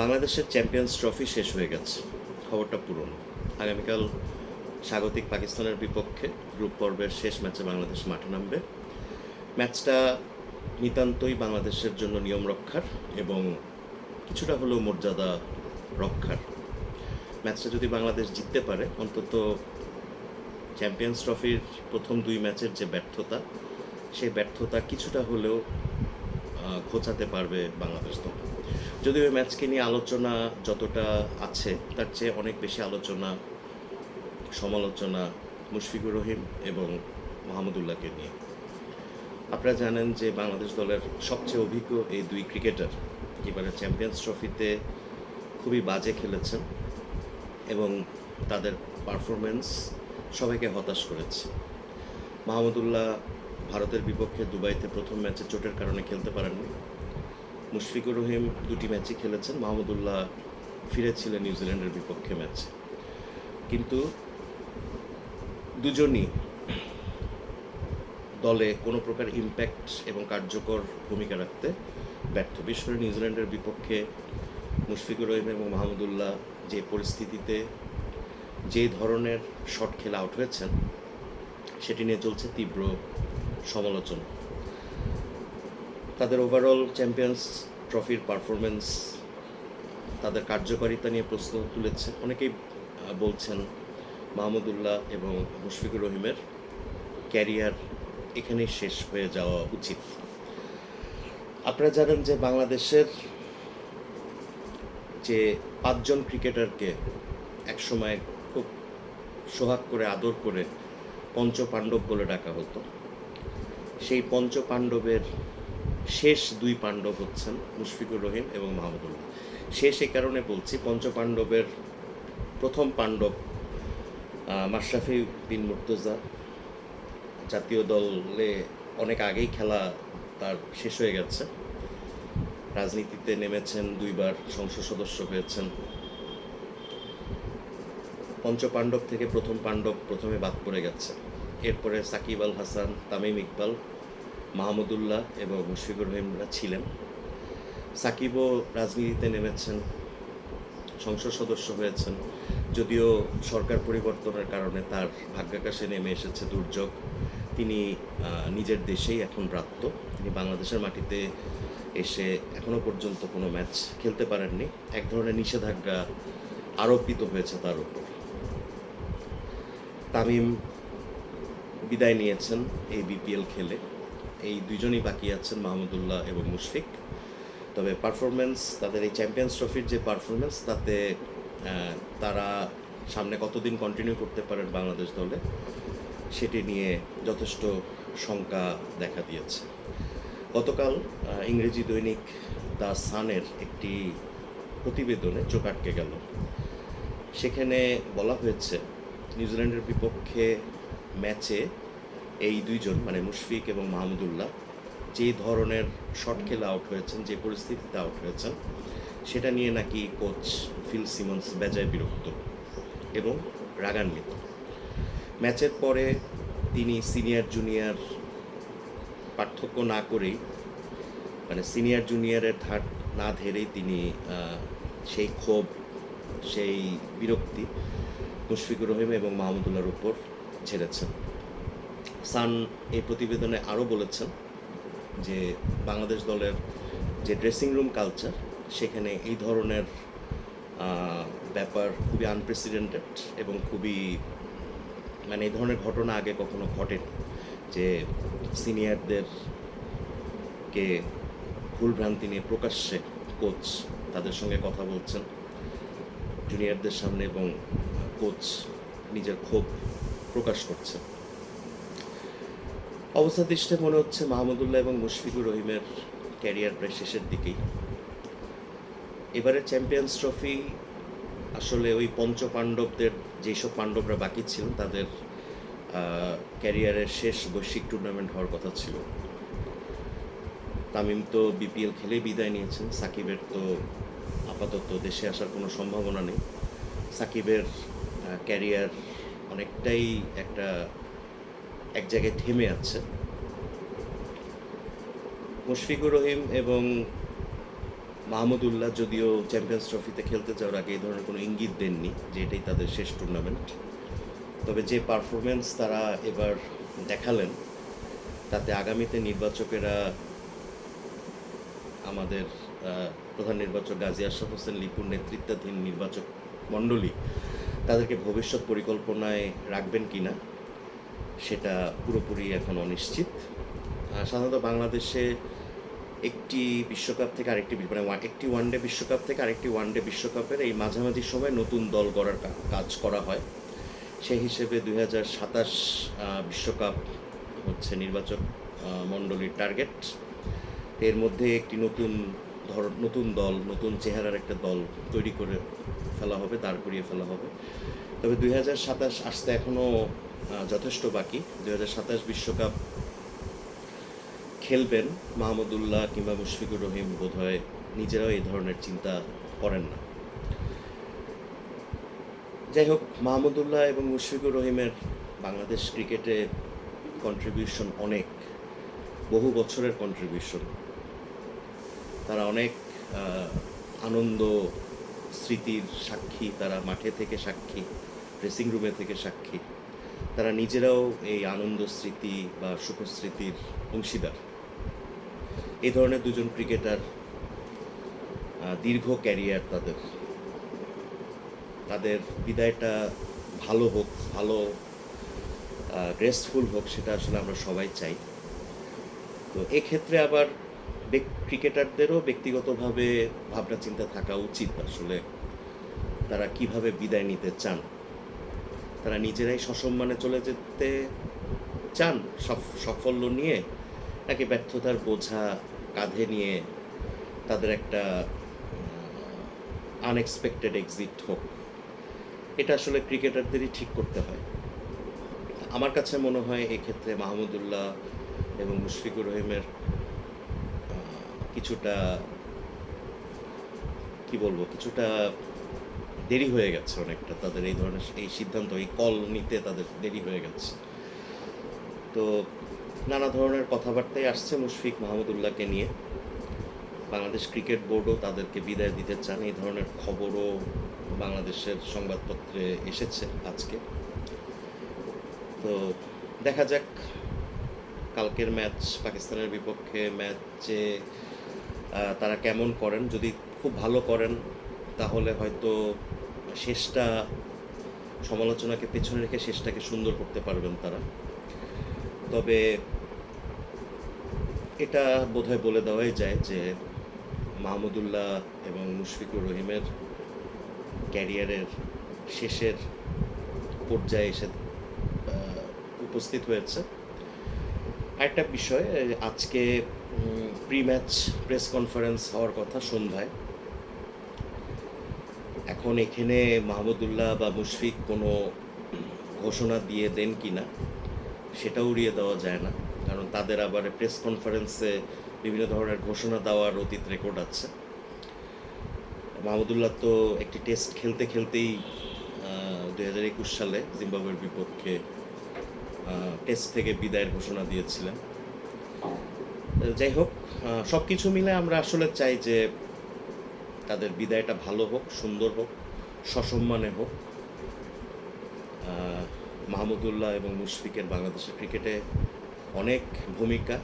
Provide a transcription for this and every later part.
বাংলাদেশের champions trophy শেষ হয়ে গেছে। খবরটা পুরনো আগামীকাল স্বাগতিক পাকিস্তানের বিপক্ষে গ্রুপ পর্বের শেষ ম্যাচে বাংলাদেশ মাঠে নামবে। ম্যাচটা নিতান্তই বাংলাদেশের জন্য নিয়ম রক্ষার এবং কিছুটা হলেও মর্যাদা রক্ষার। ম্যাচটা যদি বাংলাদেশ জিততে পারে, অন্তত চ্যাম্পিয়ন্স ট্রফির প্রথম দুই ম্যাচের যে ব্যর্থতা, সেই ব্যর্থতা কিছুটা হলেও ঘোচাতে পারবে বাংলাদেশ দল। যদিও ওই ম্যাচকে নিয়ে আলোচনা যতটা আছে, তার চেয়ে অনেক বেশি আলোচনা, সমালোচনা মুশফিকুর রহিম এবং মাহমুদুল্লাহকে নিয়ে। আপনারা জানেন যে বাংলাদেশ দলের সবচেয়ে অভিজ্ঞ এই দুই ক্রিকেটার এবারে চ্যাম্পিয়ন্স ট্রফিতে খুবই বাজে খেলেছেন এবং তাদের পারফরমেন্স সবাইকে হতাশ করেছে। মাহমুদুল্লাহ ভারতের বিপক্ষে দুবাইতে প্রথম ম্যাচে চোটের কারণে খেলতে পারেননি। মুশফিকুর রহিম দুটি ম্যাচই খেলেছেন মাহমুদুল্লাহ ফিরেছিলেন নিউজিল্যান্ডের বিপক্ষে ম্যাচে। কিন্তু দুজনই দলে কোনো প্রকার ইম্প্যাক্ট এবং কার্যকর ভূমিকা রাখতে ব্যর্থ। বিশেষ নিউজিল্যান্ডের বিপক্ষে মুশফিকুর রহিম এবং মাহমুদুল্লাহ যে পরিস্থিতিতে যে ধরনের শট খেলে আউট হয়েছেন, সেটি নিয়ে চলছে তীব্র সমালোচনা। তাদের ওভারঅল চ্যাম্পিয়ন্স ট্রফির পারফরমেন্স তাদের কার্যকারিতা নিয়ে প্রশ্ন তুলেছে। অনেকেই বলছেন মাহমুদুল্লাহ এবং মুশফিকুর রহিমের ক্যারিয়ার এখানেই শেষ হয়ে যাওয়া উচিত। আপনারা জানেন যে বাংলাদেশের যে পাঁচজন ক্রিকেটারকে একসময় খুব সোহাগ করে, আদর করে পঞ্চ পাণ্ডব বলে ডাকা হতো। সেই পঞ্চ পাণ্ডবের শেষ দুই পাণ্ডব হচ্ছেন মুশফিকুর রহিম এবং মাহমুদুল্লাহ শেষ এই কারণে বলছি পঞ্চ পাণ্ডবের প্রথম পাণ্ডব মাশরাফি বিন মুর্তজা। জাতীয় দলে অনেক আগেই খেলা তার শেষ হয়ে গেছে। রাজনীতিতে নেমেছেন দুইবার, সংসদ সদস্য হয়েছেন। পঞ্চপাণ্ডব থেকে প্রথম পাণ্ডব প্রথমে বাদ পড়ে গেছে। এরপরে সাকিব আল হাসান, তামিম ইকবাল মাহমুদুল্লাহ এবং মুশফিকুর রহিমরা ছিলেন। সাকিবও রাজনীতিতে নেমেছেন, সংসদ সদস্য হয়েছেন, যদিও সরকার পরিবর্তনের কারণে তার ভাগ্যাকাশে নেমে এসেছে দুর্যোগ। তিনি নিজের দেশেই এখন প্রাপ্ত। তিনি বাংলাদেশের মাটিতে এসে এখনও পর্যন্ত কোনো ম্যাচ খেলতে পারেননি। এক ধরনের নিষেধাজ্ঞা আরোপিত হয়েছে তার উপর। তামিম বিদায় নিয়েছেন এই বিপিএল খেলে। এই দুজনই বাকি আছেন মাহমুদুল্লাহ এবং মুশফিক। তবে পারফরমেন্স তাদের এই চ্যাম্পিয়ন্স ট্রফির যে পারফরমেন্স তাতে তারা সামনে কতদিন কন্টিনিউ করতে পারেন বাংলাদেশ দলে, সেটি নিয়ে যথেষ্ট শঙ্কা দেখা দিয়েছে। গতকাল ইংরেজি দৈনিক দ্য সানের একটি প্রতিবেদনে চোখ আটকে গেল। সেখানে বলা হয়েছে, নিউজিল্যান্ডের বিপক্ষে ম্যাচে এই দুইজন মানে মুশফিক এবং মাহমুদুল্লাহ যে ধরনের শট খেলে আউট হয়েছেন, যে পরিস্থিতিতে আউট হয়েছেন, সেটা নিয়ে নাকি কোচ ফিল সিমন্স বেজায় বিরক্ত এবং রাগান্বিত। ম্যাচের পরে তিনি সিনিয়র জুনিয়র পার্থক্য না করেই মানে সিনিয়র জুনিয়রের ধার না ধেরেই তিনি সেই ক্ষোভ, সেই বিরক্তি মুশফিকুর রহিম এবং মাহমুদুল্লাহর উপর ঝেড়েছেন সান এই প্রতিবেদনে আরও বলেছেন যে বাংলাদেশ দলের যে ড্রেসিং রুম কালচার সেখানে এই ধরনের ব্যাপার খুবই আনপ্রেসিডেন্টেড এবং খুবই মানে এই ধরনের ঘটনা আগে কখনো ঘটেনি যে সিনিয়রদেরকে ভুলভ্রান্তি নিয়ে প্রকাশ্যে কোচ তাদের সঙ্গে কথা বলছেন জুনিয়রদের সামনে এবং কোচ নিজের ক্ষোভ প্রকাশ করছে অবস্থা দৃষ্টে মনে হচ্ছে মাহমুদুল্লাহ এবং মুশফিকুর রহিমের ক্যারিয়ার প্রায় শেষের দিকেই। এবারে চ্যাম্পিয়ন্স ট্রফি, আসলে ওই পঞ্চ পাণ্ডবদের যেসব পাণ্ডবরা বাকি ছিলেন তাদের ক্যারিয়ারের শেষ বৈশ্বিক টুর্নামেন্ট হওয়ার কথা ছিল। তামিম তো বিপিএল খেলেই বিদায় নিয়েছেন, সাকিবের তো আপাতত দেশে আসার কোনো সম্ভাবনা নেই। সাকিবের ক্যারিয়ার অনেকটাই একটা এক জায়গায় থেমে আছে। মুশফিকুর রহিম এবং মাহমুদুল্লাহ যদিও চ্যাম্পিয়ন্স ট্রফিতে খেলতে যাওয়ার আগে এই ধরনের কোনো ইঙ্গিত দেননি যে এটাই তাদের শেষ টুর্নামেন্ট তবে যে পারফরমেন্স তারা এবার দেখালেন, তাতে আগামীতে নির্বাচকেরা আমাদের প্রধান নির্বাচক গাজী আশরাফ হোসেন লিপুর নেতৃত্বাধীন নির্বাচক মণ্ডলী তাদেরকে ভবিষ্যৎ পরিকল্পনায় রাখবেন কিনা সেটা পুরোপুরি এখন অনিশ্চিত। সাধারণত বাংলাদেশে একটি বিশ্বকাপ থেকে আরেকটি মানে একটি ওয়ানডে বিশ্বকাপ থেকে আরেকটি ওয়ানডে বিশ্বকাপের এই মাঝামাঝি সময় নতুন দল গড়ার কাজ করা হয়। সেই হিসেবে দুই হাজার সাতাশ বিশ্বকাপ হচ্ছে নির্বাচক মণ্ডলীর টার্গেট এর মধ্যে একটি নতুন ধর নতুন দল, নতুন চেহারার একটা দল তৈরি করে ফেলা হবে, দাঁড় করিয়ে ফেলা হবে। তবে দুই হাজার সাতাশ আসতে এখনও যথেষ্ট বাকি। হাজার সাতাশ বিশ্বকাপ খেলবেন মাহমুদুল্লাহ কিংবা মুশফিকুর রহিম, বোধহয় নিজেরাও এই ধরনের চিন্তা করেন না। যাই হোক মাহমুদুল্লাহ এবং মুশফিকুর রহিমের বাংলাদেশ ক্রিকেটে কন্ট্রিবিউশন অনেক। বহু বছরের কন্ট্রিবিউশন তারা অনেক আনন্দ, স্মৃতির সাক্ষী, তারা মাঠে থেকে সাক্ষী ড্রেসিং রুমে থেকে সাক্ষী। তারা নিজেরাও এই আনন্দ স্মৃতি বা সুখস্মৃতির অংশীদার। এই ধরনের দুজন ক্রিকেটার দীর্ঘ ক্যারিয়ার তাদের। তাদের বিদায়টা ভালো হোক, ভালো গ্রেসফুল হোক, সেটা আসলে আমরা সবাই চাই। তো এক্ষেত্রে আবার ক্রিকেটারদেরও ব্যক্তিগতভাবে ভাবনা চিন্তা থাকা উচিত আসলে তারা কীভাবে বিদায় নিতে চান। তারা নিজেরাই সসম্মানে চলে যেতে চান, সফ- সাফল্য নিয়ে, নাকি ব্যর্থতার বোঝা কাঁধে নিয়ে তাদের একটা আনএক্সপেক্টেড এক্সিট হোক। এটা আসলে ক্রিকেটারদেরই ঠিক করতে হয়। আমার কাছে মনে হয় এক্ষেত্রে মাহমুদুল্লাহ এবং মুশফিকুর রহিমের কিছুটা, কি বলব, কিছুটা দেরি হয়ে গেছে অনেকটা, তাদের এই ধরনের এই সিদ্ধান্ত, এই কল নিতে তাদের দেরি হয়ে গেছে। তো নানা ধরনের কথাবার্তাই আসছে মুশফিক মাহমুদুল্লাহকে নিয়ে। বাংলাদেশ ক্রিকেট বোর্ডও তাদেরকে বিদায় দিতে চান, এই ধরনের খবরও বাংলাদেশের সংবাদপত্রে এসেছে আজকে। তো দেখা যাক, কালকের ম্যাচ, পাকিস্তানের বিপক্ষে ম্যাচে তারা কেমন করেন, যদি খুব ভালো করেন তাহলে হয়তো শেষটা, সমালোচনাকে পেছনে রেখে শেষটাকে সুন্দর করতে পারবেন তারা। তবে এটা বোধহয় বলে দেওয়াই যায় যে মাহমুদুল্লাহ এবং মুশফিকুর রহিমের ক্যারিয়ারের শেষের পর্যায়ে এসে উপস্থিত হয়েছে। আরেকটা বিষয়, আজকে প্রি ম্যাচ প্রেস কনফারেন্স হওয়ার কথা সন্ধ্যায়। এখন এখানে মাহমুদুল্লাহ বা মুশফিক কোনো ঘোষণা দিয়ে দেন কি না, সেটা উড়িয়ে দেওয়া যায় না। কারণ তাদের আবার প্রেস কনফারেন্সে বিভিন্ন ধরনের ঘোষণা দেওয়ার অতীত রেকর্ড আছে। মাহমুদুল্লাহ তো একটি টেস্ট খেলতে খেলতেই দুই হাজার একুশ সালে জিম্বাবুয়ের বিপক্ষে টেস্ট থেকে বিদায়ের ঘোষণা দিয়েছিলেন। যাই হোক সব কিছু মিলে আমরা আসলে চাই যে তাদের বিদায়টা ভালো হোক, সুন্দর হোক, সসম্মানে হোক। মাহমুদুল্লাহ এবং মুশফিকের বাংলাদেশের ক্রিকেটে অনেক ভূমিকা,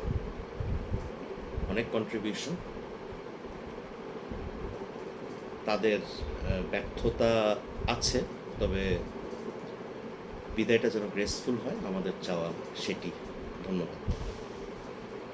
অনেক কন্ট্রিবিউশন তাদের ব্যর্থতা আছে, তবে বিদায়টা যেন গ্রেসফুল হয়, আমাদের চাওয়া সেটি। ধন্যবাদ।